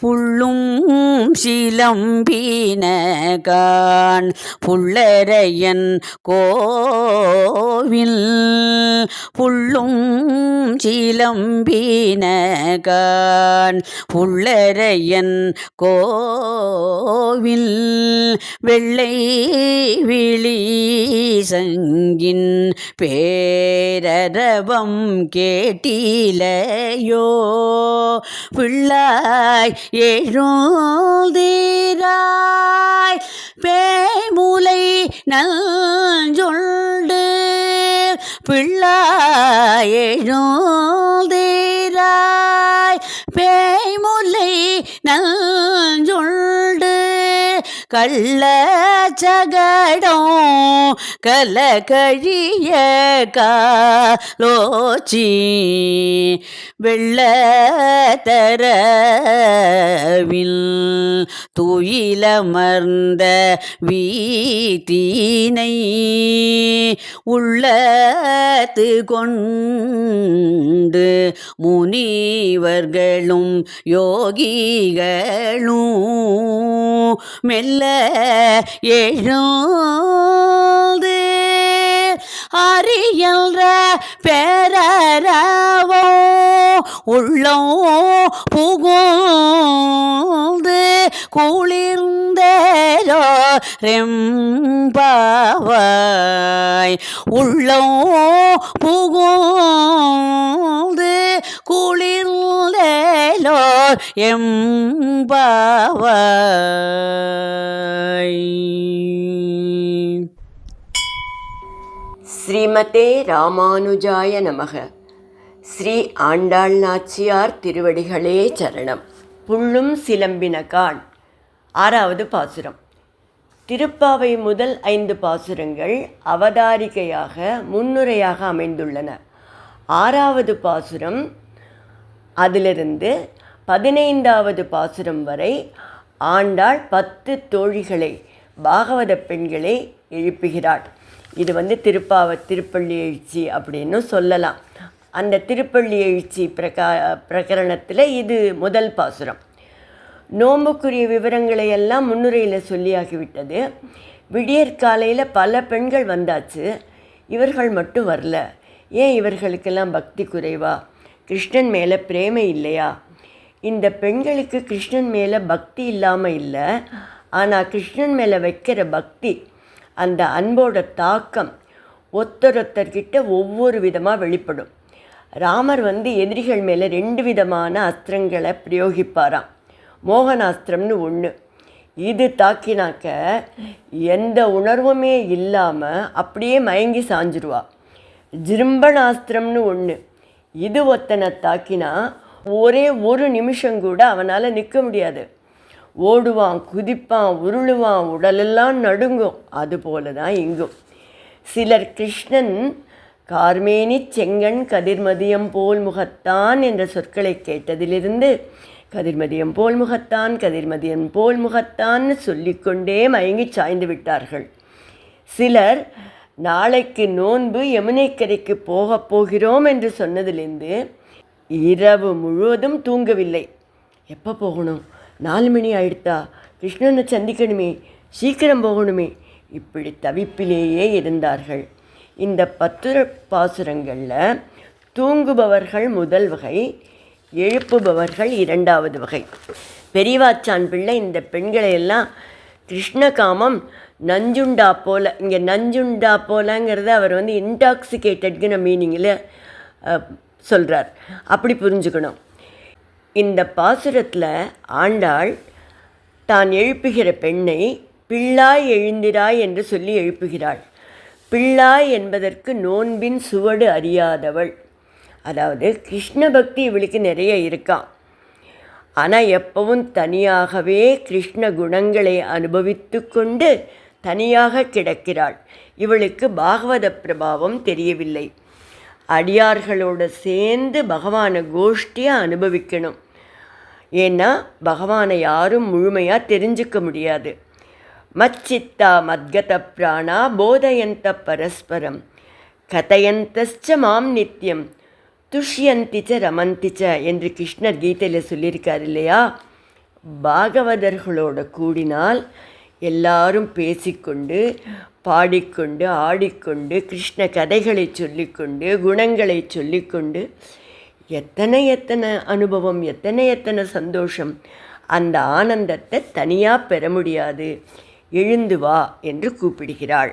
புள்ளும் சிலம்பினகான் புள்ளரையன் கோவில். புள்ளும் சிலம்பினகான் புள்ளரையன் கோவில். வெள்ளை விழி சங்கின் பேரரவம் கேட்டிலையோ. பிள்ளாய் எழுதீராய் பேமுலை நல்சொண்டு பிள்ளாயேழுதீராய் பேமுலை நல்சொண்டு கள்ள சகடம் கலகழிய காலோச்சி வெள்ள வெள்ளத்தரவில் துயிலமர்ந்த வீட்டினை உள்ளத்து கொண்டு முனிவர்களும் யோகிகளும் மெல்ல எழுந்து அறியல்ற பேரவோ உள்ளோ புகுந்து குளிர்ந்தேரோ ரெம்பாவாய். உள்ளோ புகுந்து கு எம்பாவாய் ஸ்ரீமதே ராமானுஜாய நமக. ஸ்ரீ ஆண்டாள் நாச்சியார் திருவடிகளே சரணம். புள்ளும் சிலம்பினகான் ஆறாவது பாசுரம். திருப்பாவை முதல் ஐந்து பாசுரங்கள் அவதாரிகையாக முன்னுரையாக அமைந்துள்ளன. ஆறாவது பாசுரம் அதிலிருந்து பதினைந்தாவது பாசுரம் வரை ஆண்டாள் பத்து தோழிகளை பாகவத பெண்களை எழுப்புகிறாள். இது வந்து திருப்பாவ திருப்பள்ளி எழுச்சி அப்படின்னு சொல்லலாம். அந்த திருப்பள்ளி எழுச்சி பிரகா பிரகரணத்தில் இது முதல் பாசுரம். நோம்புக்குரிய விவரங்களை எல்லாம் முன்னுரையில் சொல்லியாகிவிட்டது. விடியற்காலையில் பல பெண்கள் வந்தாச்சு. இவர்கள் மட்டும் வரல. ஏன் இவர்களுக்கெல்லாம் பக்தி குறைவா? கிருஷ்ணன் மேலே பிரேமை இல்லையா? இந்த பெண்களுக்கு கிருஷ்ணன் மேலே பக்தி இல்லாமல் இல்லை. ஆனால் கிருஷ்ணன் மேலே வைக்கிற பக்தி அந்த அன்போட தாக்கம் ஒத்தரொத்தர்கிட்ட ஒவ்வொரு விதமாக வெளிப்படும். ராமர் வந்து எதிரிகள் மேலே ரெண்டு விதமான அஸ்திரங்களை பிரயோகிப்பாராம். மோகனாஸ்திரம்னு ஒன்று இது தாக்கினாக்க எந்த உணர்வுமே இல்லாமல் அப்படியே மயங்கி சாஞ்சிருவா. ஜிரும்பணாஸ்திரம்னு ஒன்று இது ஒத்தனை தாக்கினா ஒரே ஒரு நிமிஷம் கூட அவனால் நிற்க முடியாது. ஓடுவான் குதிப்பான் உருளுவான் உடலெல்லாம் நடுங்கும். அதுபோல தான் இங்கும். சிலர் கிருஷ்ணன் கார்மேனி செங்கன் கதிர்மதியம் போல் முகத்தான் என்ற சொற்களை கேட்டதிலிருந்து கதிர்மதியம் போல் முகத்தான் கதிர்மதியம் போல் முகத்தான்னு சொல்லிக்கொண்டே மயங்கி சாய்ந்து விட்டார்கள். சிலர் நாளைக்கு நோன்பு யமுனைக்கரைக்கு போகப் போகிறோம் என்று சொன்னதிலிருந்து இரவு முழுவதும் தூங்கவில்லை. எப்போ போகணும்? நாலு மணி ஆயிடுத்தா. கிருஷ்ணனை சந்திக்கணுமே சீக்கிரம் போகணுமே. இப்படி தவிப்பிலேயே இருந்தார்கள். இந்த பத்துர பாசுரங்களில் தூங்குபவர்கள் முதல் வகை எழுப்புபவர்கள் இரண்டாவது வகை. பெரியவாச்சான் பிள்ளை இந்த பெண்களை எல்லாம் கிருஷ்ணகாமம் நஞ்சுண்டா போல இங்கே நஞ்சுண்டா போலங்கிறத அவர் வந்து இன்டாக்சிகேட்டட்கிற மீனிங்கில் சொல்கிறார் அப்படி புரிஞ்சுக்கணும். இந்த பாசுரத்தில் ஆண்டாள் தான் எழுப்புகிற பெண்ணை பிள்ளாய் எழுந்திராய் என்று சொல்லி எழுப்புகிறாள். பிள்ளாய் என்பதற்கு நோன்பின் சுவடு அறியாதவள். அதாவது கிருஷ்ண பக்தி இவளுக்கு நிறைய இருக்கான் ஆனால் எப்பவும் தனியாகவே கிருஷ்ண குணங்களை அனுபவித்து கொண்டு தனியாக கிடக்கிறாள். இவளுக்கு பாகவத பிரபாவம் தெரியவில்லை. அடியார்களோடு சேர்ந்து பகவானை கோஷ்டியாக அனுபவிக்கணும். ஏன்னா பகவானை யாரும் முழுமையாக தெரிஞ்சுக்க முடியாது. மச்சித்தா மத்கத பிராணா போதயந்த பரஸ்பரம். கதையந்தச்ச மாம் நித்தியம் துஷ்யந்திச்ச ரமந்திச்ச என்று கிருஷ்ணர் கீதையில் சொல்லியிருக்கார் இல்லையா? பாகவதர்களோட கூடினால் எல்லாரும் பேசிக்கொண்டு பாடிக்கொண்டு ஆடிக்கொண்டு கிருஷ்ண கதைகளை சொல்லிக்கொண்டு குணங்களை சொல்லிக்கொண்டு எத்தனை எத்தனை அனுபவம் எத்தனை எத்தனை சந்தோஷம் அந்த ஆனந்தத்தை தனியாக பெற முடியாது. எழுந்து வா என்று கூப்பிடுகிறாள்.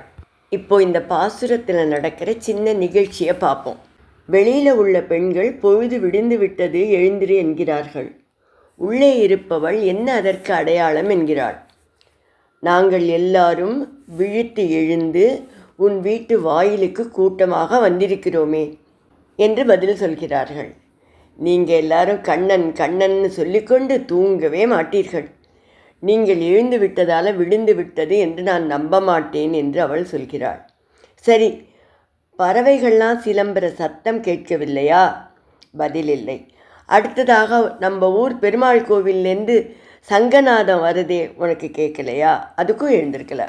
இப்போ இந்த பாசுரத்தில் நடக்கிற சின்ன நிகழ்ச்சியை பார்ப்போம் வெளியில் உள்ள பெண்கள் பொழுது விடிந்து விட்டது எழுந்திரு என்கிறார்கள். உள்ளே இருப்பவள் என்ன அதற்கு அடையாளம் என்கிறாள். நாங்கள் எல்லாரும் விழித்து எழுந்து உன் வீட்டு வாயிலுக்கு கூட்டமாக வந்திருக்கிறோமே என்று பதில் சொல்கிறார்கள். நீங்கள் எல்லாரும் கண்ணன் கண்ணன்னு சொல்லிக்கொண்டு தூங்கவே மாட்டீர்கள். நீங்கள் எழுந்து விட்டதால் விழுந்து விட்டது என்று நான் நம்ப மாட்டேன் என்று அவள் சொல்கிறாள். சரி பறவைகள்லாம் சிலம்புற சத்தம் கேட்கவில்லையா? பதில் இல்லை. அடுத்ததாக நம்ம ஊர் பெருமாள் கோவிலேருந்து சங்கநாதம் வருதே உனக்கு கேட்கலையா? அதுக்கும் எழுந்திருக்கல.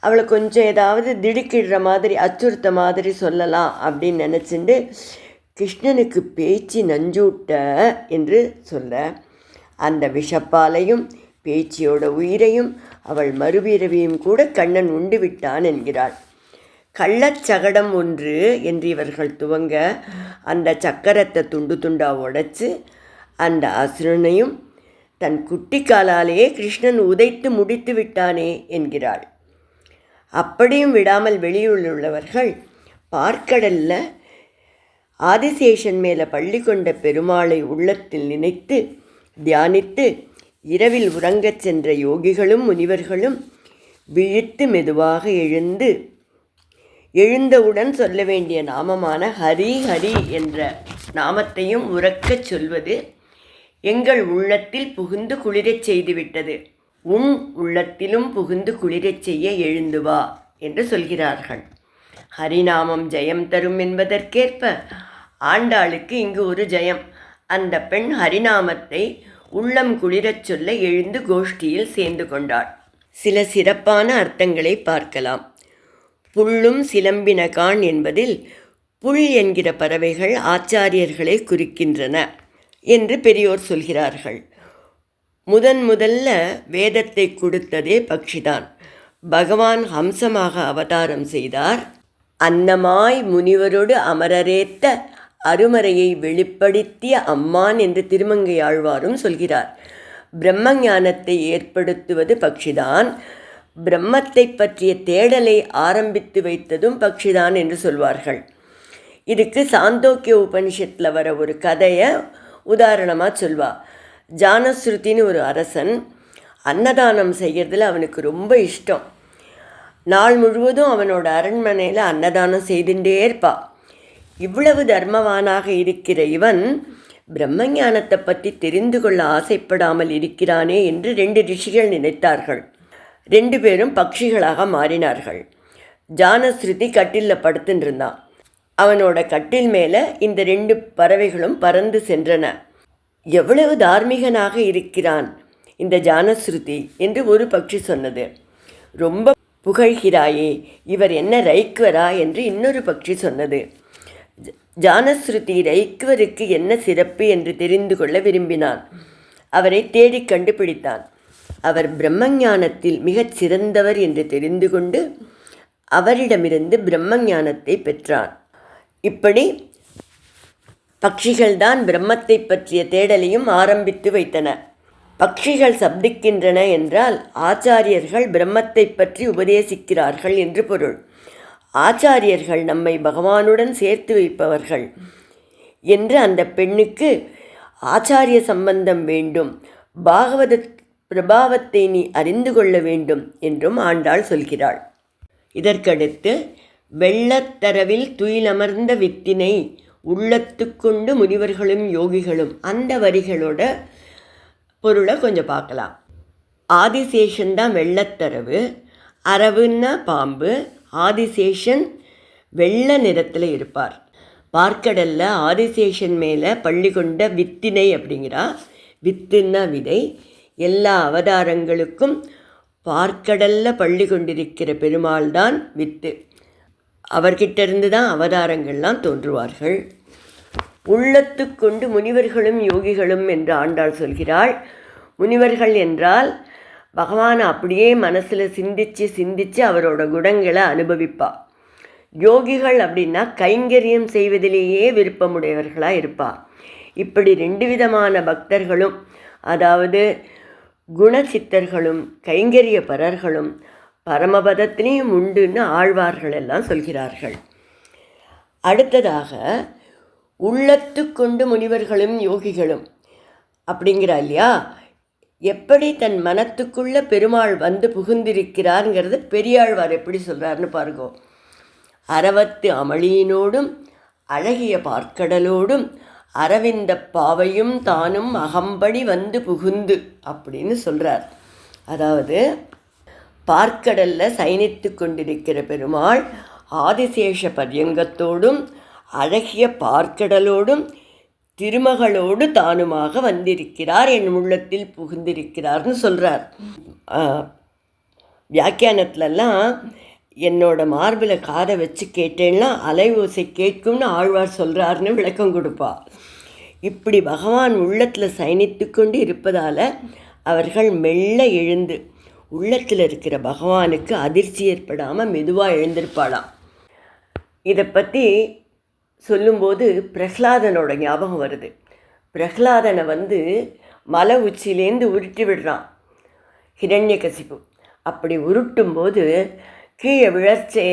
அவளை கொஞ்சம் ஏதாவது திடுக்கிடுற மாதிரி அச்சுறுத்த மாதிரி சொல்லலாம் அப்படின்னு நினச்சிண்டு கிருஷ்ணனுக்கு பேச்சு நஞ்சூட்ட என்று சொல்ல அந்த விஷப்பாலையும் பேச்சியோட உயிரையும் அவள் மறுபிறவியும் கூட கண்ணன் உண்டு விட்டான் என்கிறாள். கள்ளச்சகடம் ஒன்று என்று இவர்கள் துவங்க அந்த சக்கரத்தை துண்டு துண்டா உடைச்சு அந்த அசுரனையும் தன் குட்டி காலாலேயே கிருஷ்ணன் உதைத்து முடித்து விட்டானே என்கிறாள். அப்படியும் விடாமல் வெளியுள்ளவர்கள் பார்க்கடல்ல ஆதிசேஷன் மேலே பள்ளி கொண்ட பெருமாளை உள்ளத்தில் நினைத்து தியானித்து இரவில் உறங்கச் சென்ற யோகிகளும் முனிவர்களும் விழித்து மெதுவாக எழுந்து எழுந்தவுடன் சொல்ல வேண்டிய நாமமான ஹரி ஹரி என்ற நாமத்தையும் உறக்கச் சொல்வது எங்கள் உள்ளத்தில் புகுந்து குளிரச் செய்துவிட்டது. உன் உள்ளத்திலும் புகுந்து குளிரச் செய்ய எழுந்து வா என்று சொல்கிறார்கள். ஹரிநாமம் ஜெயம் தரும் என்பதற்கேற்ப ஆண்டாளுக்கு இங்கு ஒரு ஜெயம். அந்த பெண் ஹரிநாமத்தை உள்ளம் குளிரச் சொல்ல எழுந்து கோஷ்டியில் சேர்ந்து கொண்டாள். சில சிறப்பான அர்த்தங்களை பார்க்கலாம். புல்லும் சிலம்பினகான் என்பதில் புல் என்கிற பறவைகள் ஆச்சாரியர்களை குறிக்கின்றன. என்று பெரியோர் சொல்கிறார்கள். முதன் முதல்ல வேதத்தை கொடுத்ததே பக்ஷிதான். பகவான் ஹம்சமாக அவதாரம் செய்தார். அன்னமாய் முனிவரோடு அமரரேத்த அருமறையை வெளிப்படுத்திய அம்மான் என்று திருமங்கை ஆழ்வாரும் சொல்கிறார். பிரம்ம ஞானத்தை ஏற்படுத்துவது பக்ஷிதான். பிரம்மத்தை பற்றிய தேடலை ஆரம்பித்து வைத்ததும் பக்ஷிதான் என்று சொல்வார்கள். இதுக்கு சாந்தோக்கிய உபனிஷத்தில் வர ஒரு கதையை உதாரணமாக சொல்வா. ஜானஸ்ருதின்னு ஒரு அரசன் அன்னதானம் செய்கிறதுல அவனுக்கு ரொம்ப இஷ்டம். நாள் முழுவதும் அவனோட அரண்மனையில் அன்னதானம் செய்துட்டே இருப்பா. இவ்வளவு தர்மவானாக இருக்கிற இவன் பிரம்மஞானத்தை பற்றி தெரிந்து கொள்ள ஆசைப்படாமல் இருக்கிறானே என்று ரெண்டு ரிஷிகள் நினைத்தார்கள். ரெண்டு பேரும் பக்ஷிகளாக மாறினார்கள். ஜானஸ்ருதி கட்டிலில் படுத்துட்டு இருந்தான். அவனோட கட்டில் மேலே இந்த ரெண்டு பறவைகளும் பறந்து சென்றன. எவ்வளவு தார்மீகனாக இருக்கிறான் இந்த ஜானஸ்ருதி என்று ஒரு பட்சி சொன்னது. ரொம்ப புகழ்கிறாயே இவர் என்ன ரைக்குவரா என்று இன்னொரு பட்சி சொன்னது. ஜானஸ்ருதி ரைக்குவருக்கு என்ன சிறப்பு என்று தெரிந்து கொள்ள விரும்பினான். அவரை தேடிக் கண்டுபிடித்தான். அவர் பிரம்மஞானத்தில் மிகச் சிறந்தவர் என்று தெரிந்து கொண்டு அவரிடமிருந்து பிரம்மஞானத்தை பெற்றான் இப்படி பக்ஷிகள்தான் பிரம்மத்தை பற்றிய தேடலையும் ஆரம்பித்து வைத்தன. பக்ஷிகள் சப்திக்கின்றன என்றால் ஆச்சாரியர்கள் பிரம்மத்தை பற்றி உபதேசிக்கிறார்கள் என்று பொருள். ஆச்சாரியர்கள் நம்மை பகவானுடன் சேர்த்து வைப்பவர்கள் என்று அந்த பெண்ணுக்கு ஆச்சாரிய சம்பந்தம் வேண்டும். பாகவத பிரபாவத்தை நீ அறிந்து கொள்ள வேண்டும் என்றும் ஆண்டாள் சொல்கிறாள். இதற்கடுத்து வெள்ளத்தரவில் துயிலமர்ந்த வித்தினை உள்ளத்துக்கொண்டு முனிவர்களும் யோகிகளும் அந்த வரிகளோட பொருளை கொஞ்சம் பார்க்கலாம். ஆதிசேஷன் தான் வெள்ளத்தரவு அரவுன்னா பாம்பு. ஆதிசேஷன் வெள்ளை நிறத்தில் இருப்பார். பார்க்கடலில் ஆதிசேஷன் மேலே பள்ளி கொண்ட வித்தினை அப்படிங்கிறா. வித்துன்னா விதை. எல்லா அவதாரங்களுக்கும் பார்க்கடலில் பள்ளி கொண்டிருக்கிற பெருமாள் தான் வித்து. அவர்கிட்ட இருந்து தான் அவதாரங்கள்லாம் தோன்றுவார்கள். உள்ளத்துக்கொண்டு முனிவர்களும் யோகிகளும் என்று ஆண்டாள் சொல்கிறாள். முனிவர்கள் என்றால் பகவானை அப்படியே மனசில் சிந்திச்சு சிந்திச்சு அவரோட குணங்களை அனுபவிப்பா. யோகிகள் அப்படின்னா கைங்கரியம் செய்வதிலேயே விருப்பமுடையவர்களாக இருப்பா. இப்படி ரெண்டு விதமான பக்தர்களும் அதாவது குணசித்தர்களும் கைங்கரிய பரர்களும் பரமபதத்திலையும் உண்டுன்னு ஆழ்வார்கள் எல்லாம் சொல்கிறார்கள். அடுத்ததாக உள்ளத்து கொண்டு முனிவர்களும் யோகிகளும் அப்படிங்கிறா இல்லையா? எப்படி தன் மனத்துக்குள்ள பெருமாள் வந்து புகுந்திருக்கிறாருங்கிறது பெரியாழ்வார் எப்படி சொல்கிறாருன்னு பாருங்க. அறவத்து அமளியினோடும் அழகிய பார்க்கடலோடும் அரவிந்த பாவையும் தானும் அகம்படி வந்து புகுந்து அப்படின்னு சொல்கிறார் அதாவது பார்க்கடல்ல சயனித்து கொண்டிருக்கிற பெருமாள் ஆதிசேஷ பரியங்கத்தோடும் அழகிய பார்க்கடலோடும் திருமகளோடு தானுமாக வந்திருக்கிறார் என் உள்ளத்தில் புகுந்திருக்கிறார்னு சொல்கிறார் வியாக்கியானத்துலலாம் என்னோட மார்பில் காதை வச்சு கேட்டேன்னா அலை ஓசை கேட்கும்னு ஆழ்வார் சொல்கிறாருன்னு விளக்கம் கொடுப்பா. இப்படி பகவான் உள்ளத்தில் சயனித்து கொண்டு இருப்பதால் அவர்கள் மெல்ல எழுந்து உள்ளத்தில் இருக்கிற பகவானுக்கு அதிர்ச்சி ஏற்படாமல் மெதுவாக எழுந்திருப்பாளாம். இதை பற்றி சொல்லும்போது பிரஹ்லாதனோட ஞாபகம் வருது. பிரஹ்லாதனை வந்து மலை உச்சியிலேருந்து உருட்டி விடுறான். ஹிரண்யகசிபு அப்படி உருட்டும்போது கீழே விழச்சே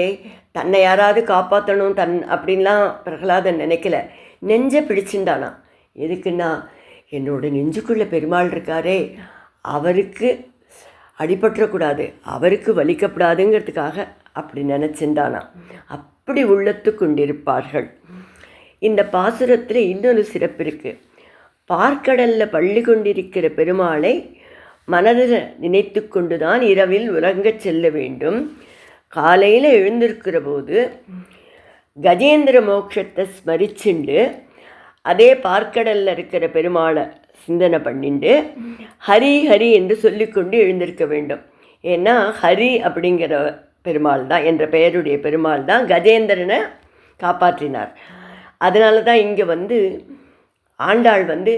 தன்னை யாராவது காப்பாற்றணும் தன் அப்படின்லாம் பிரகலாதன் நினைக்கல. நெஞ்சை பிடிச்சிருந்தானா எதுக்குன்னா என்னோட நெஞ்சுக்குள்ளே பெருமாள் இருக்காரே. அவருக்கு அடிபற்றக்கூடாது அவருக்கு வலிக்கப்படாதுங்கிறதுக்காக அப்படி நினச்சிருந்தானா? அப்படி உள்ளத்து கொண்டிருப்பார்கள். இந்த பாசுரத்தில் இன்னொரு சிறப்பு இருக்குது பார்க்கடலில் பள்ளி கொண்டிருக்கிற பெருமாளை மனதில் நினைத்து கொண்டுதான் இரவில் உறங்கச் செல்ல வேண்டும். காலையில் எழுந்திருக்கிற போது கஜேந்திர மோட்சத்தை ஸ்மரிச்சுண்டு அதே பார்க்கடலில் இருக்கிற பெருமாளை சிந்தனை பண்ணிண்டு ஹரி ஹரி என்று சொல்லிக்கொண்டு எழுந்திருக்க வேண்டும். ஏன்னா ஹரி அப்படிங்கிற பெருமாள் தான் என்ற பெயருடைய பெருமாள் தான் கஜேந்திரனை காப்பாற்றினார். அதனால தான் இங்கே வந்து ஆண்டாள் வந்து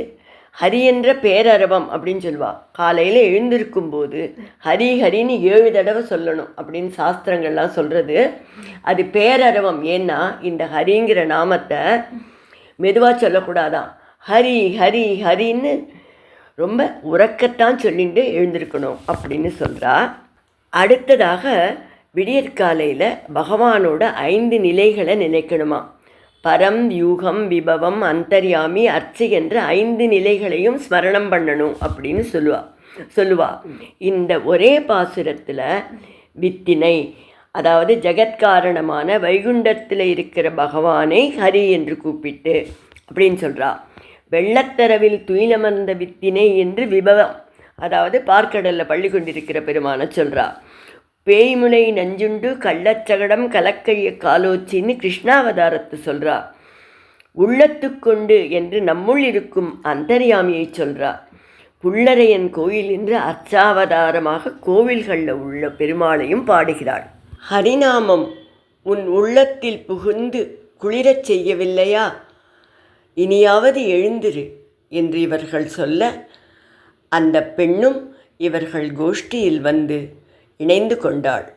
ஹரி என்ற பேரரவம் அப்படின்னு சொல்லுவா. காலையில் எழுந்திருக்கும் போது ஹரி ஹரின்னு ஏழு தடவை சொல்லணும் அப்படின்னு சாஸ்திரங்கள்லாம் சொல்கிறது அது பேரரவம். ஏன்னா இந்த ஹரிங்கிற நாமத்தை மெதுவாக சொல்லக்கூடாதான். ஹரி ஹரி ஹரின்னு ரொம்ப உறக்கத்தான் சொல்லிட்டு எழுந்திருக்கணும் அப்படின்னு சொல்கிறா அடுத்ததாக விடியற்காலையில் பகவானோட ஐந்து நிலைகளை நினைக்கணுமா? பரம் யூகம் விபவம் அந்தர்யாமி அர்ச்சை என்ற ஐந்து நிலைகளையும் ஸ்மரணம் பண்ணணும் அப்படின்னு சொல்லுவா சொல்லுவா. இந்த ஒரே பாசுரத்தில் வித்தினை அதாவது ஜெகத்காரணமான வைகுண்டத்தில் இருக்கிற பகவானை ஹரி என்று கூப்பிட்டு அப்படின்னு சொல்கிறா வெள்ளத்தரவில் துயிலமர்ந்த வித்தினை என்று விபவம். அதாவது பார்க்கடலில் பள்ளி கொண்டிருக்கிற பெருமானை சொல்கிறா பேய்முனை நஞ்சுண்டு கள்ளச்சகடம் கலக்கைய காலோச்சின்னு கிருஷ்ணாவதாரத்தை சொல்கிறா உள்ளத்துக்கொண்டு என்று நம்முள் இருக்கும் அந்தர்யாமியை சொல்றா. புள்ளரையன் கோயில் என்று அச்சாவதாரமாக கோவில்களில் உள்ள பெருமாளையும் பாடுகிறாள். ஹரிநாமம் உன் உள்ளத்தில் புகுந்து குளிரச் செய்யவில்லையா? இனியாவது எழுந்திரு என்று இவர்கள் சொல்ல அந்த பெண்ணும் இவர்கள் கோஷ்டியில் வந்து இணைந்து கொண்டாள்.